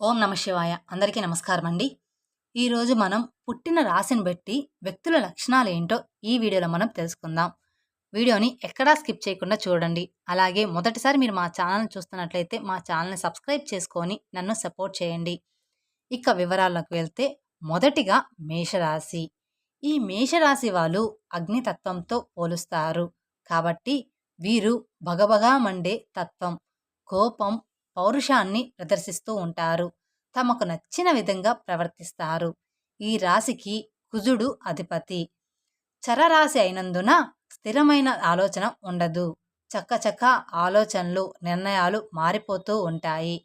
ఓం నమ శివాయ. అందరికీ నమస్కారం అండి. ఈరోజు మనం పుట్టిన రాశిని బట్టి వ్యక్తుల లక్షణాలు ఏంటో ఈ వీడియోలో మనం తెలుసుకుందాం. వీడియోని ఎక్కడా స్కిప్ చేయకుండా చూడండి. అలాగే మొదటిసారి మీరు మా ఛానల్ని చూస్తున్నట్లయితే మా ఛానల్ని సబ్స్క్రైబ్ చేసుకొని నన్ను సపోర్ట్ చేయండి. ఇక వివరాల్లోకి వెళ్తే మొదటిగా మేషరాశి. ఈ మేషరాశి వాళ్ళు అగ్నితత్వంతో పోలుస్తారు. కాబట్టి వీరు భగభగా మండే తత్వం. కోపం పౌరుషాన్ని ప్రదర్శిస్తూ ఉంటారు. తమకు నచ్చిన విధంగా ప్రవర్తిస్తారు. ఈ రాశికి కుజుడు అధిపతి. చరరాశి అయినందున స్థిరమైన ఆలోచన ఉండదు. చక్కచక్క ఆలోచనలు నిర్ణయాలు మారిపోతూ ఉంటాయి.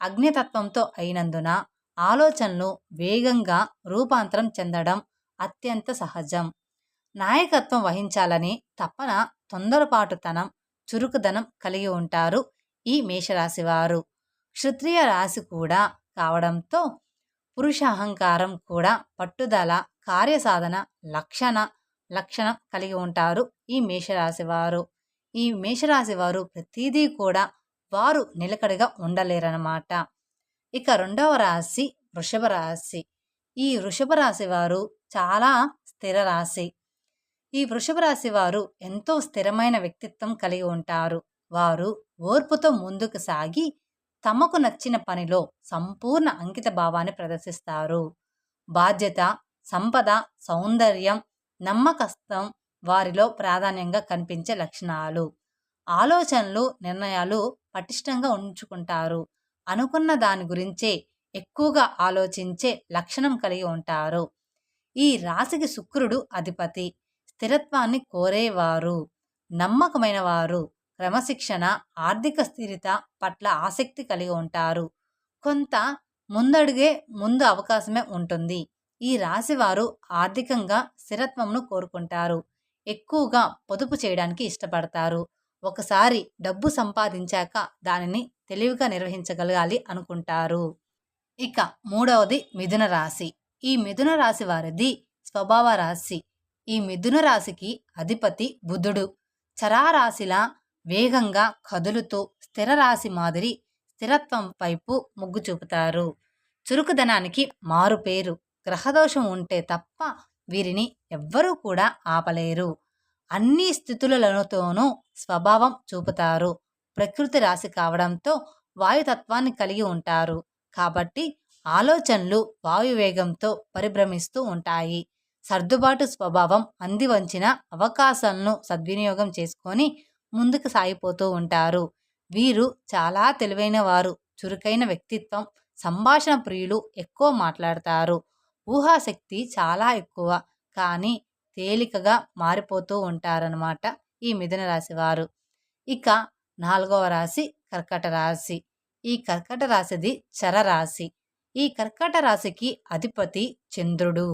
అగ్నితత్వంతో అయినందున ఆలోచనలు వేగంగా రూపాంతరం చెందడం అత్యంత సహజం. నాయకత్వం వహించాలని తపన తొందరపాటుతనం చురుకుదనం కలిగి ఉంటారు. ఈ మేషరాశివారు. క్షత్రియ రాశి కూడా కావడంతో పురుష అహంకారం కూడా పట్టుదల కార్యసాధన లక్షణ లక్షణం కలిగి ఉంటారు ఈ మేషరాశి వారు ఈ మేషరాశి వారు ప్రతిదీ కూడా వారు నిలకడగా ఉండలేరన్నమాట. ఇక రెండవ రాశి వృషభ రాశి. ఈ వృషభ రాశి వారు చాలా స్థిర రాశి. ఈ వృషభ రాశి వారు ఎంతో స్థిరమైన వ్యక్తిత్వం కలిగి ఉంటారు. వారు ఓర్పుతో ముందుకు సాగి తమకు నచ్చిన పనిలో సంపూర్ణ అంకిత భావాన్ని ప్రదర్శిస్తారు. బాధ్యత సంపద సౌందర్యం నమ్మకస్తం వారిలో ప్రాధాన్యంగా కనిపించే లక్షణాలు. ఆలోచనలు నిర్ణయాలు పటిష్టంగా ఉంచుకుంటారు. అనుకున్న దాని గురించే ఎక్కువగా ఆలోచించే లక్షణం కలిగి ఉంటారు. ఈ రాశికి శుక్రుడు అధిపతి. స్థిరత్వాన్ని కోరేవారు. నమ్మకమైన వారు క్రమశిక్షణ ఆర్థిక స్థిరత పట్ల ఆసక్తి కలిగి ఉంటారు. కొంత ముందడుగే ముందు అవకాశమే ఉంటుంది. ఈ రాశివారు ఆర్థికంగా స్థిరత్వంను కోరుకుంటారు. ఎక్కువగా పొదుపు చేయడానికి ఇష్టపడతారు. ఒకసారి డబ్బు సంపాదించాక దానిని తెలివిగా నిర్వహించగలగాలి అనుకుంటారు. ఇక మూడవది మిథున రాశి. ఈ మిథున రాశి వారిది స్వభావ రాశి. ఈ మిథున రాశికి అధిపతి బుధుడు. చరారాశిలా వేగంగా కదులుతూ స్థిర రాశి మాదిరి స్థిరత్వం వైపు మొగ్గు చూపుతారు. చురుకుదనానికి మారుపేరు. గ్రహదోషం ఉంటే తప్ప వీరిని ఎవ్వరూ కూడా ఆపలేరు. అన్ని స్థితులతోనూ స్వభావం చూపుతారు. ప్రకృతి రాశి కావడంతో వాయుతత్వాన్ని కలిగి ఉంటారు. కాబట్టి ఆలోచనలు వాయువేగంతో పరిభ్రమిస్తూ ఉంటాయి. సర్దుబాటు స్వభావం అందివంచిన అవకాశాలను సద్వినియోగం చేసుకొని ముందుకు సాగిపోతూ ఉంటారు. వీరు చాలా తెలివైన వారు. చురుకైన వ్యక్తిత్వం సంభాషణ ప్రియులు ఎక్కువ మాట్లాడతారు. ఊహాశక్తి చాలా ఎక్కువ. కానీ తేలికగా మారిపోతూ ఉంటారనమాట ఈ మిథున రాశి వారు. ఇక నాలుగవ రాశి కర్కట రాశి. ఈ కర్కట రాశిది చరరాశి ఈ కర్కట రాశికి అధిపతి చంద్రుడు.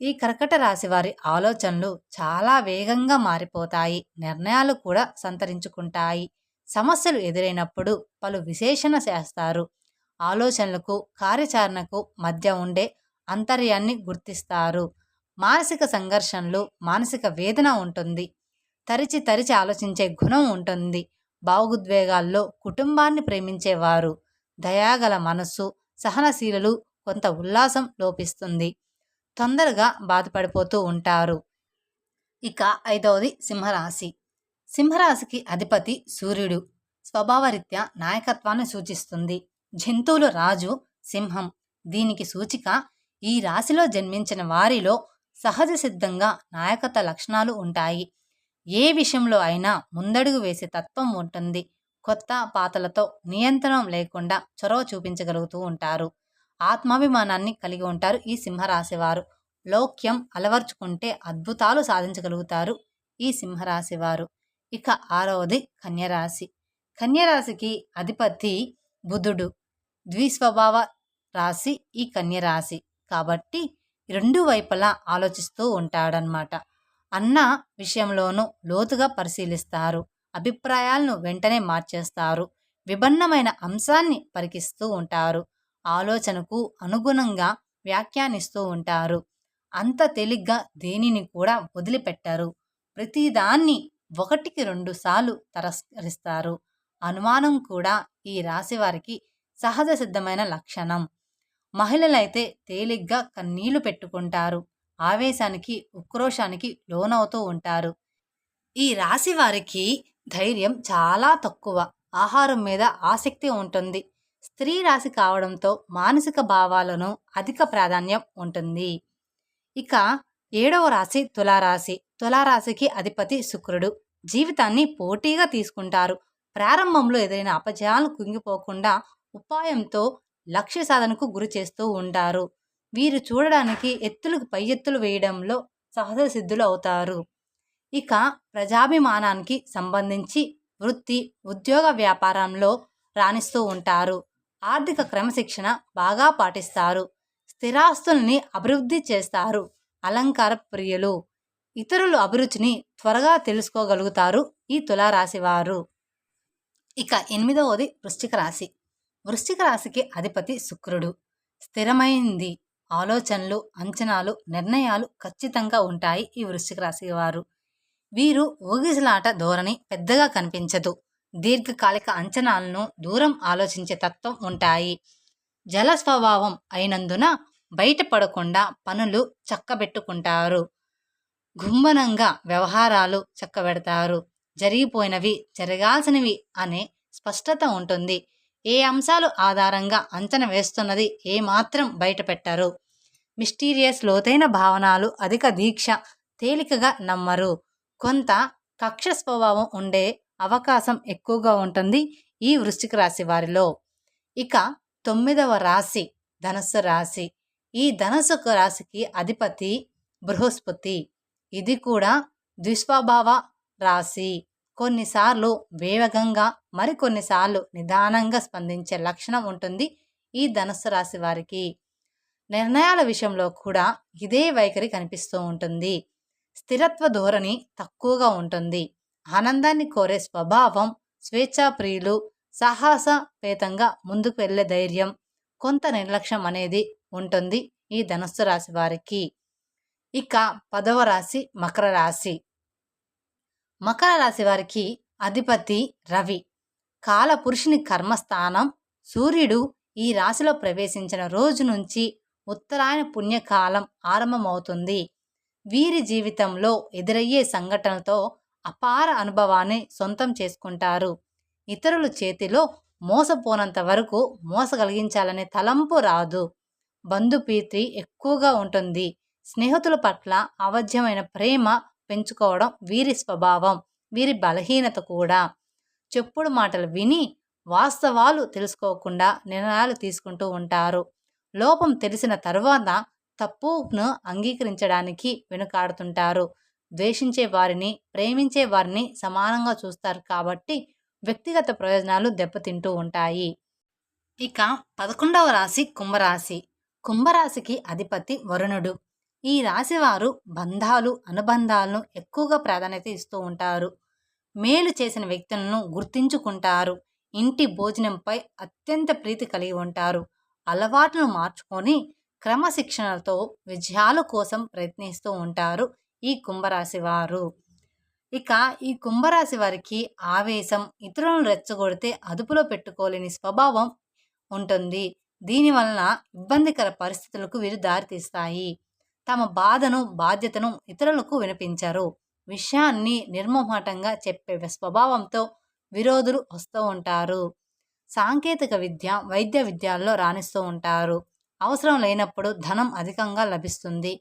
ఈ కర్కట రాశి వారి ఆలోచనలు చాలా వేగంగా మారిపోతాయి. నిర్ణయాలు కూడా సంతరించుకుంటాయి. సమస్యలు ఎదురైనప్పుడు పలు విశేషణ చేస్తారు. ఆలోచనలకు కార్యాచరణకు మధ్య ఉండే అంతర్యాన్ని గుర్తిస్తారు. మానసిక సంఘర్షణలు మానసిక వేదన ఉంటుంది. తరిచి తరిచి ఆలోచించే గుణం ఉంటుంది. భావోద్వేగాల్లో కుటుంబాన్ని ప్రేమించేవారు. దయాగల మనస్సు సహనశీలలు కొంత ఉల్లాసం లోపిస్తుంది. తొందరగా బాధపడిపోతూ ఉంటారు. ఇక ఐదవది సింహరాశి. సింహరాశికి అధిపతి సూర్యుడు. స్వభావరీత్యా నాయకత్వాన్ని సూచిస్తుంది. జంతువులు రాజు సింహం. దీనికి సూచిక ఈ రాశిలో జన్మించిన వారిలో సహజ సిద్ధంగా నాయకత్వ లక్షణాలు ఉంటాయి. ఏ విషయంలో అయినా ముందడుగు వేసే తత్వం ఉంటుంది. కొత్త పాతలతో నియంత్రణం లేకుండా చొరవ చూపించగలుగుతూ ఉంటారు. ఆత్మాభిమానాన్ని కలిగి ఉంటారు ఈ సింహరాశి వారు లోక్యం అలవర్చుకుంటే అద్భుతాలు సాధించగలుగుతారు ఈ సింహరాశి వారు ఇక ఆరవది కన్యరాశి. కన్యరాశికి అధిపతి బుధుడు. ద్విస్వభావ రాశి ఈ కన్యరాశి. కాబట్టి రెండు వైపులా ఆలోచిస్తూ ఉంటాడనమాట అన్న విషయంలోనూ లోతుగా పరిశీలిస్తారు. అభిప్రాయాలను వెంటనే మార్చేస్తారు. విభిన్నమైన అంశాన్ని పరికిస్తూ ఉంటారు. ఆలోచనకు అనుగుణంగా వ్యాఖ్యానిస్తూ ఉంటారు. అంత తేలిగ్గా దేనిని కూడా వదిలిపెట్టారు. ప్రతిదాన్ని ఒకటికి రెండు సార్లు తరస్కరిస్తారు. అనుమానం కూడా ఈ రాశి వారికి సహజ సిద్ధమైన లక్షణం. మహిళలైతే తేలిగ్గా కన్నీళ్ళు పెట్టుకుంటారు. ఆవేశానికి ఉక్రోషానికి లోనవుతూ ఉంటారు. ఈ రాశి వారికి ధైర్యం చాలా తక్కువ. ఆహారం మీద ఆసక్తి ఉంటుంది. స్త్రీ రాశి కావడంతో మానసిక భావాలను అధిక ప్రాధాన్యం ఉంటుంది. ఇక ఏడవ రాశి తులారాశి. తులారాశికి అధిపతి శుక్రుడు. జీవితాన్ని పోటీగా తీసుకుంటారు. ప్రారంభంలో ఎదురైన అపజయాలు కుంగిపోకుండా ఉపాయంతో లక్ష్య సాధనకు గురి చేస్తూ ఉంటారు. వీరు చూడడానికి ఎత్తులకు పై ఎత్తులు వేయడంలో సహజ సిద్ధులు అవుతారు. ఇక ప్రజాభిమానానికి సంబంధించి వృత్తి ఉద్యోగ వ్యాపారంలో రాణిస్తూ ఉంటారు. ఆర్థిక క్రమశిక్షణ బాగా పాటిస్తారు. స్థిరాస్తుల్ని అభివృద్ధి చేస్తారు. అలంకార ప్రియులు ఇతరులు అభిరుచిని త్వరగా తెలుసుకోగలుగుతారు ఈ తులారాశి వారు ఇక ఎనిమిదవది వృశ్చిక రాశి. వృశ్చిక రాశికి అధిపతి శుక్రుడు. స్థిరమైంది. ఆలోచనలు అంచనాలు నిర్ణయాలు ఖచ్చితంగా ఉంటాయి ఈ వృశ్చిక రాశి వారు వీరు ఊగిసలాట ధోరణి పెద్దగా కనిపించదు. దీర్ఘకాలిక అంచనాలను దూరం ఆలోచించే తత్వం ఉంటాయి. జల స్వభావం అయినందున బయటపడకుండా పనులు చక్కబెట్టుకుంటారు. గుంభనంగా వ్యవహారాలు చక్కబెడతారు. జరిగిపోయినవి జరగాల్సినవి అనే స్పష్టత ఉంటుంది. ఏ అంశాలు ఆధారంగా అంచనా వేస్తున్నది ఏమాత్రం బయటపెట్టరు. మిస్టీరియస్ లోతైన భావనలు అధిక దీక్ష తేలికగా నమ్మరు. కొంత కక్ష స్వభావం ఉండే అవకాశం ఎక్కువగా ఉంటుంది ఈ వృశ్చిక రాశి వారిలో. ఇక తొమ్మిదవ రాశి ధనస్సు రాశి. ఈ ధనస్సు రాశికి అధిపతి బృహస్పతి. ఇది కూడా ద్విస్వభావ రాశి. కొన్నిసార్లు వేగంగా మరికొన్నిసార్లు నిదానంగా స్పందించే లక్షణం ఉంటుంది ఈ ధనస్సు రాశి వారికి. నిర్ణయాల విషయంలో కూడా ఇదే వైఖరి కనిపిస్తూ ఉంటుంది. స్థిరత్వ ధోరణి తక్కువగా ఉంటుంది. ఆనందాన్ని కోరే స్వభావం స్వేచ్ఛాప్రియులు సాహసపేతంగా ముందుకు వెళ్ళే ధైర్యం కొంత నిర్లక్ష్యం అనేది ఉంటుంది ఈ ధనస్సు రాశి వారికి. ఇక పదవ రాశి మకర రాశి. మకర రాశి వారికి అధిపతి రవి. కాలపురుషుని కర్మస్థానం సూర్యుడు ఈ రాశిలో ప్రవేశించిన రోజు నుంచి ఉత్తరాయణ పుణ్యకాలం ఆరంభమవుతుంది. వీరి జీవితంలో ఎదురయ్యే సంఘటనలతో అపార అనుభవాన్ని సొంతం చేసుకుంటారు. ఇతరుల చేతిలో మోసపోనంత వరకు మోసగలిగించాలనే తలంపు రాదు. బంధుప్రీతి ఎక్కువగా ఉంటుంది. స్నేహితుల పట్ల అవధ్యమైన ప్రేమ పెంచుకోవడం వీరి స్వభావం వీరి బలహీనత కూడా. చెప్పుడు మాటలు విని వాస్తవాలు తెలుసుకోకుండా నిర్ణయాలు తీసుకుంటూ ఉంటారు. లోపం తెలిసిన తరువాత తప్పును అంగీకరించడానికి వెనుకాడుతుంటారు. ద్వేషించే వారిని ప్రేమించే వారిని సమానంగా చూస్తారు కాబట్టి వ్యక్తిగత ప్రయోజనాలు దెబ్బతింటూ ఉంటాయి. ఇక పదకొండవ రాశి కుంభరాశి. కుంభరాశికి అధిపతి వరుణుడు. ఈ రాశివారు బంధాలు అనుబంధాలను ఎక్కువగా ప్రాధాన్యత ఇస్తూ ఉంటారు. మేలు చేసిన వ్యక్తులను గుర్తించుకుంటారు. ఇంటి భోజనంపై అత్యంత ప్రీతి కలిగి ఉంటారు. అలవాట్లను మార్చుకొని క్రమశిక్షణలతో విజయాల కోసం ప్రయత్నిస్తూ ఉంటారు. ఈ కుంభరాశి వారు. ఇక ఈ కుంభరాశి వారికి ఆవేశం ఇతరులను రెచ్చగొడితే అదుపులో పెట్టుకోలేని స్వభావం ఉంటుంది. దీనివలన ఇబ్బందికర పరిస్థితులకు వీరు దారితీస్తాయి. తమ బాధను బాధ్యతను ఇతరులకు వినిపించరు. విషయాన్ని నిర్మమాటంగా చెప్పే స్వభావంతో విరోధులు వస్తూ ఉంటారు. సాంకేతిక విద్య వైద్య విద్యాల్లో రాణిస్తూ ఉంటారు. అవసరం లేనప్పుడు ధనం అధికంగా లభిస్తుంది.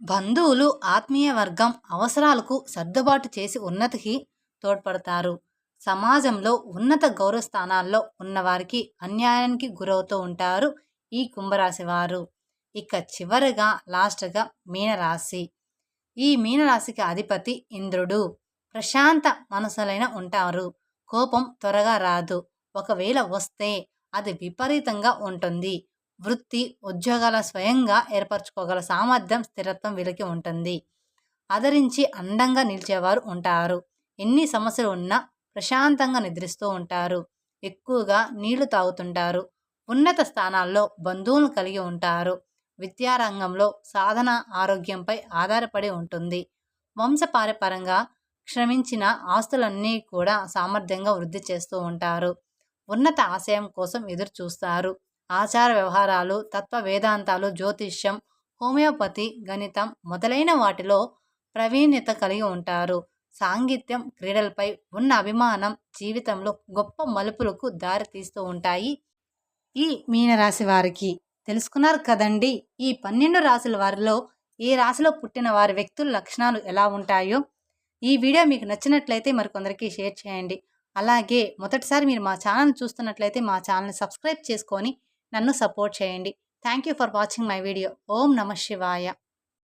బంధువులు ఆత్మీయ వర్గం అవసరాలకు సర్దుబాటు చేసి ఉన్నతికి తోడ్పడతారు. సమాజంలో ఉన్నత గౌరవ స్థానాల్లో ఉన్నవారికి అన్యాయానికి గురవుతూ ఉంటారు ఈ కుంభరాశి వారు ఇక చివరిగా లాస్ట్గా మీనరాశి. ఈ మీనరాశికి అధిపతి ఇంద్రుడు. ప్రశాంత మనసులైన ఉంటారు. కోపం త్వరగా రాదు. ఒకవేళ వస్తే అది విపరీతంగా ఉంటుంది. వృత్తి ఉద్యోగాల స్వయంగా ఏర్పరచుకోగల సామర్థ్యం స్థిరత్వం వీళ్ళకి ఉంటుంది. ఆదరించి అండంగా నిలిచేవారు ఉంటారు. ఎన్ని సమస్యలు ఉన్నా ప్రశాంతంగా నిద్రిస్తూ ఉంటారు. ఎక్కువగా నీళ్ళు తాగుతుంటారు. ఉన్నత స్థానాల్లో బంధువులను కలిగి ఉంటారు. విద్యారంగంలో సాధన ఆరోగ్యంపై ఆధారపడి ఉంటుంది. వంశపారపరంగా శ్రమించిన ఆస్తులన్నీ కూడా సామర్థ్యంగా వృద్ధి చేస్తూ ఉంటారు. ఉన్నత ఆశయం కోసం ఎదురు చూస్తారు ఆచార వ్యవహారాలు తత్వ వేదాంతాలు జ్యోతిష్యం హోమియోపతి గణితం మొదలైన వాటిలో ప్రవీణ్యత కలిగి ఉంటారు. సాంగిత్యం క్రీడలపై ఉన్న అభిమానం జీవితంలో గొప్ప మలుపులకు దారితీస్తూ ఉంటాయి. ఈ మీనరాశి వారికి తెలుసుకున్నారు కదండి ఈ పన్నెండు రాశుల వారిలో ఏ రాశిలో పుట్టిన వారి వ్యక్తుల లక్షణాలు ఎలా ఉంటాయో? ఈ వీడియో మీకు నచ్చినట్లయితే మరికొందరికి షేర్ చేయండి. అలాగే మొదటిసారి మీరు మా ఛానల్ చూస్తున్నట్లయితే మా ఛానల్ని సబ్స్క్రైబ్ చేసుకొని నన్ను సపోర్ట్ చేయండి. Thank you for watching my video. ఓం నమ శివాయ.